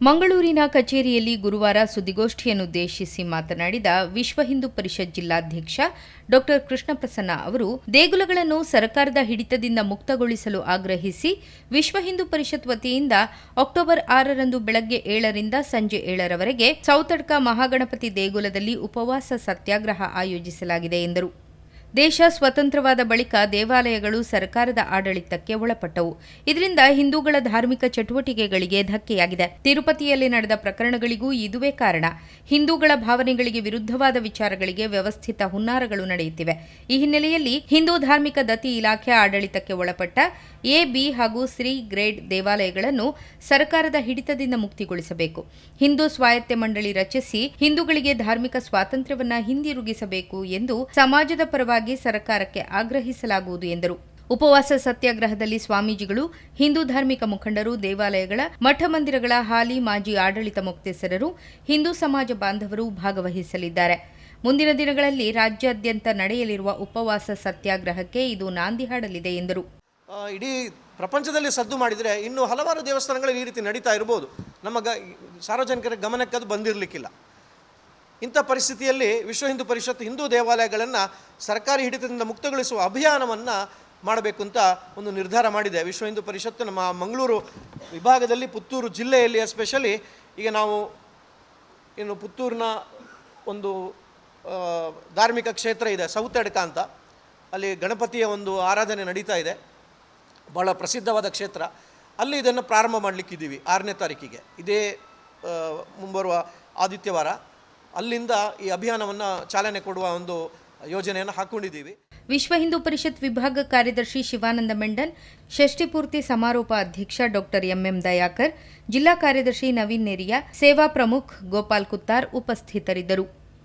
ಮಂಗಳೂರಿನ ಕಚೇರಿಯಲ್ಲಿ ಗುರುವಾರ ಸುದ್ದಿಗೋಷ್ಠಿಯನ್ನುದ್ದೇಶಿಸಿ ಮಾತನಾಡಿದ ವಿಶ್ವ ಹಿಂದೂ ಪರಿಷತ್ ಜಿಲ್ಲಾಧ್ಯಕ್ಷ ಡಾಕ್ಟರ್ ಕೃಷ್ಣ ಪ್ರಸನ್ನ ಅವರು, ದೇಗುಲಗಳನ್ನು ಸರ್ಕಾರದ ಹಿಡಿತದಿಂದ ಮುಕ್ತಗೊಳಿಸಲು ಆಗ್ರಹಿಸಿ ವಿಶ್ವ ಹಿಂದೂ ಪರಿಷತ್ ವತಿಯಿಂದ ಅಕ್ಟೋಬರ್ ಆರರಂದು ಬೆಳಗ್ಗೆ ಏಳರಿಂದ ಸಂಜೆ ಏಳರವರೆಗೆ ಸೌತಡ್ಕ ಮಹಾಗಣಪತಿ ದೇಗುಲದಲ್ಲಿ ಉಪವಾಸ ಸತ್ಯಾಗ್ರಹ ಆಯೋಜಿಸಲಾಗಿದೆ ಎಂದರು. ದೇಶ ಸ್ವತಂತ್ರವಾದ ಬಳಿಕ ದೇವಾಲಯಗಳು ಸರ್ಕಾರದ ಆಡಳಿತಕ್ಕೆ ಒಳಪಟ್ಟವು. ಇದರಿಂದ ಹಿಂದೂಗಳ ಧಾರ್ಮಿಕ ಚಟುವಟಿಕೆಗಳಿಗೆ ಧಕ್ಕೆಯಾಗಿದೆ. ತಿರುಪತಿಯಲ್ಲಿ ನಡೆದ ಪ್ರಕರಣಗಳಿಗೂ ಇದುವೇ ಕಾರಣ. ಹಿಂದೂಗಳ ಭಾವನೆಗಳಿಗೆ ವಿರುದ್ಧವಾದ ವಿಚಾರಗಳಿಗೆ ವ್ಯವಸ್ಥಿತ ಹುನ್ನಾರಗಳು ನಡೆಯುತ್ತಿವೆ. ಈ ಹಿನ್ನೆಲೆಯಲ್ಲಿ ಹಿಂದೂ ಧಾರ್ಮಿಕ ದತ್ತಿ ಇಲಾಖೆ ಆಡಳಿತಕ್ಕೆ ಒಳಪಟ್ಟ ಎ, ಬಿ ಹಾಗೂ ಶ್ರೀ ಗ್ರೇಡ್ ದೇವಾಲಯಗಳನ್ನು ಸರ್ಕಾರದ ಹಿಡಿತದಿಂದ ಮುಕ್ತಿಗೊಳಿಸಬೇಕು. ಹಿಂದೂ ಸ್ವಾಯತ್ತೆ ಮಂಡಳಿ ರಚಿಸಿ ಹಿಂದೂಗಳಿಗೆ ಧಾರ್ಮಿಕ ಸ್ವಾತಂತ್ರ್ಯವನ್ನು ಹಿಂದಿರುಗಿಸಬೇಕು ಎಂದು ಸಮಾಜದ ಪರವಾಗಿ ಸರ್ಕಾರಕ್ಕೆ ಆಗ್ರಹಿಸಲಾಗುವುದು ಎಂದರು. ಉಪವಾಸ ಸತ್ಯಾಗ್ರಹದಲ್ಲಿ ಸ್ವಾಮೀಜಿಗಳು, ಹಿಂದೂ ಧಾರ್ಮಿಕ ಮುಖಂಡರು, ದೇವಾಲಯಗಳ ಮಠ ಮಂದಿರಗಳ ಹಾಲಿ ಮಾಜಿ ಆಡಳಿತ ಮುಕ್ತೇಸರರು, ಹಿಂದೂ ಸಮಾಜ ಬಾಂಧವರು ಭಾಗವಹಿಸಲಿದ್ದಾರೆ. ಮುಂದಿನ ದಿನಗಳಲ್ಲಿ ರಾಜ್ಯಾದ್ಯಂತ ನಡೆಯಲಿರುವ ಉಪವಾಸ ಸತ್ಯಾಗ್ರಹಕ್ಕೆ ಇದು ನಾಂದಿ ಹಾಡಲಿದೆ ಎಂದರು. ಇಡೀ ಪ್ರಪಂಚದಲ್ಲಿ ಸದ್ದು ಮಾಡಿದರೆ ಇನ್ನು ಹಲವಾರು ದೇವಸ್ಥಾನಗಳಲ್ಲಿ ಈ ರೀತಿ ನಡೀತಾ ಇರಬಹುದು ನಮ್ಮ ಸಾರ್ವಜನಿಕರ ಗಮನಕ್ಕೆ ಅದು ಬಂದಿರಲಿಕ್ಕಿಲ್ಲ. ಇಂಥ ಪರಿಸ್ಥಿತಿಯಲ್ಲಿ ವಿಶ್ವ ಹಿಂದೂ ಪರಿಷತ್ ಹಿಂದೂ ದೇವಾಲಯಗಳನ್ನು ಸರ್ಕಾರಿ ಹಿಡಿತದಿಂದ ಮುಕ್ತಗೊಳಿಸುವ ಅಭಿಯಾನವನ್ನು ಮಾಡಬೇಕು ಅಂತ ಒಂದು ನಿರ್ಧಾರ ಮಾಡಿದೆ. ವಿಶ್ವ ಹಿಂದೂ ಪರಿಷತ್ತು ನಮ್ಮ ಮಂಗಳೂರು ವಿಭಾಗದಲ್ಲಿ ಪುತ್ತೂರು ಜಿಲ್ಲೆಯಲ್ಲಿ ಎಸ್ಪೆಷಲಿ ಈಗ ನಾವು ಇನ್ನು ಪುತ್ತೂರಿನ ಒಂದು ಧಾರ್ಮಿಕ ಕ್ಷೇತ್ರ ಇದೆ ಸೌತಡ್ಕ ಅಂತ. ಅಲ್ಲಿ ಗಣಪತಿಯ ಒಂದು ಆರಾಧನೆ ನಡೀತಾ ಇದೆ. ಭಾಳ ಪ್ರಸಿದ್ಧವಾದ ಕ್ಷೇತ್ರ. ಅಲ್ಲಿ ಇದನ್ನು ಪ್ರಾರಂಭ ಮಾಡಲಿಕ್ಕಿದ್ದೀವಿ ಆರನೇ ತಾರೀಕಿಗೆ. ಇದೇ ಮುಂಬರುವ ಆದಿತ್ಯವಾರ. ಅಲ್ಲಿಂದ ಈ ಅಭಿಯಾನವನ್ನು ಚಾಲನೆ ಕೊಡುವ ಒಂದು ಯೋಜನೆಯನ್ನು ಹಾಕೊಂಡಿದ್ದೀವಿ. ವಿಶ್ವ ಹಿಂದೂ ಪರಿಷತ್ ವಿಭಾಗ ಕಾರ್ಯದರ್ಶಿ ಶಿವಾನಂದ ಮೆಂಡನ್ ಷಷ್ಠಿಪೂರ್ತಿ ಸಮಾರೋಪ ಅಧ್ಯಕ್ಷ ಡಾಕ್ಟರ್ ಎಂಎಂ ದಯಾಕರ್, ಜಿಲ್ಲಾ ಕಾರ್ಯದರ್ಶಿ ನವೀನ್ ನೆರಿಯಾ, ಸೇವಾ ಪ್ರಮುಖ್ ಗೋಪಾಲ್ ಕುತ್ತಾರ್ ಉಪಸ್ಥಿತರಿದ್ದರು.